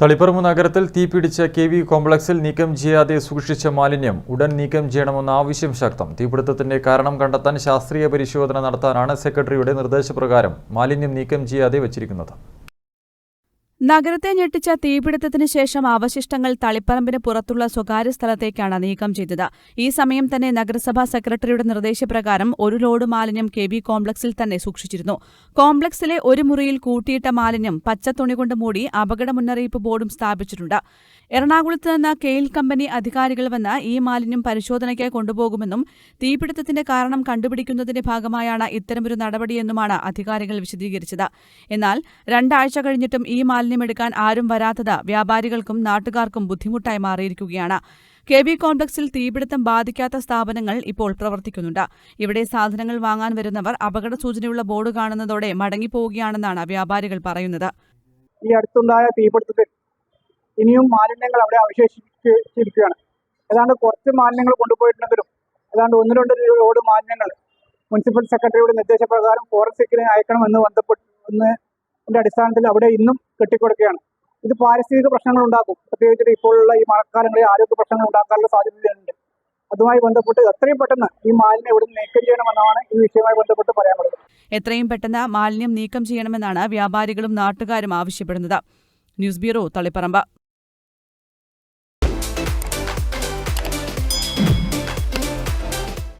തളിപ്പറമ്പ് നഗരത്തിൽ തീപിടിച്ച K V കോംപ്ലക്സിൽ നീക്കം ചെയ്യാതെ സൂക്ഷിച്ച മാലിന്യം. ഉടൻ നീക്കം ചെയ്യണമെന്ന ആവശ്യം ശക്തം. തീപിടുത്തത്തിന്റെ കാരണം കണ്ടെത്താൻ ശാസ്ത്രീയ പരിശോധന നടത്താനാണ് സെക്രട്ടറിയുടെ നിർദ്ദേശപ്രകാരം മാലിന്യം നീക്കം ചെയ്യാതെ വച്ചിരിക്കുന്നത്. നഗരത്തെ ഞെട്ടിച്ച തീപിടുത്തത്തിന് ശേഷം അവശിഷ്ടങ്ങൾ തളിപ്പറമ്പിന് പുറത്തുള്ള സ്വകാര്യ സ്ഥലത്തേക്കാണ് നീക്കം ചെയ്തത്. ഈ സമയം തന്നെ നഗരസഭാ സെക്രട്ടറിയുടെ നിർദ്ദേശപ്രകാരം ഒരു ലോഡ് മാലിന്യം കെ ബി കോംപ്ലക്സിൽ തന്നെ സൂക്ഷിച്ചിരുന്നു. കോംപ്ലക്സിലെ ഒരു മുറിയിൽ കൂട്ടിയിട്ട മാലിന്യം പച്ച തുണി കൊണ്ട് മൂടി അപകട മുന്നറിയിപ്പ് ബോർഡും സ്ഥാപിച്ചിട്ടുണ്ട്. എറണാകുളത്ത് നിന്ന് കെയിൽ കമ്പനി അധികാരികൾ വന്ന് ഈ മാലിന്യം പരിശോധനയ്ക്കായി കൊണ്ടുപോകുമെന്നും തീപിടുത്തത്തിന്റെ കാരണം കണ്ടുപിടിക്കുന്നതിന്റെ ഭാഗമായാണ് ഇത്തരമൊരു നടപടിയെന്നുമാണ് അധികാരികൾ വിശദീകരിച്ചത്. എന്നാൽ രണ്ടാഴ്ച കഴിഞ്ഞിട്ടും ഈ മാലിന്യം എടുക്കാൻ ആരും വരാത്തത് വ്യാപാരികൾക്കും നാട്ടുകാർക്കും ബുദ്ധിമുട്ടായി മാറിയിരിക്കുകയാണ്. കെ ബി കോംപ്ലക്സിൽ തീപിടുത്തം ബാധിക്കാത്ത സ്ഥാപനങ്ങൾ ഇപ്പോൾ പ്രവർത്തിക്കുന്നുണ്ട്. ഇവിടെ സാധനങ്ങൾ വാങ്ങാൻ വരുന്നവർ അപകട സൂചനയുള്ള ബോർഡ് കാണുന്നതോടെ മടങ്ങിപ്പോവുകയാണെന്നാണ് വ്യാപാരികൾ പറയുന്നത്. ഈ അടുത്തുണ്ടായ തീപിടുത്തത്തിൽ ഇനിയും മാലിന്യങ്ങൾ അവിടെ അവശേഷിച്ചിരിക്കുകയാണ്. ഏതാണ്ട് കുറച്ച് മാലിന്യങ്ങൾ കൊണ്ടുപോയിട്ടുണ്ടെങ്കിലും ഏതാണ്ട് ഒന്ന് രണ്ട് ലോഡ് മാലിന്യങ്ങൾ മുനിസിപ്പൽ സെക്രട്ടറിയുടെ നിർദ്ദേശപ്രകാരം ഫോറൻസിക്കിന് അയക്കണമെന്ന് ബന്ധപ്പെട്ട് അടിസ്ഥാനത്തിൽ അവിടെ ഇന്നും കെട്ടിക്കൊടുക്കുകയാണ്. ഇത് പാരിസ്ഥിതിക പ്രശ്നങ്ങൾ ഉണ്ടാക്കും. പ്രത്യേകിച്ച് ഇപ്പോഴുള്ള ഈ മഴക്കാലങ്ങളിൽ ആരോഗ്യ പ്രശ്നങ്ങൾ ഉണ്ടാക്കാനുള്ള സാധ്യതയുണ്ട്. അതുമായി ബന്ധപ്പെട്ട് എത്രയും പെട്ടെന്ന് ഈ മാലിന്യം നിന്ന് നീക്കം ചെയ്യണമെന്നാണ് ഈ വിഷയവുമായി ബന്ധപ്പെട്ട് പറയാനുള്ളത് എത്രയും പെട്ടെന്ന് മാലിന്യം നീക്കം ചെയ്യണമെന്നാണ് വ്യാപാരികളും നാട്ടുകാരും ആവശ്യപ്പെടുന്നത്. News bureau Taliparamba.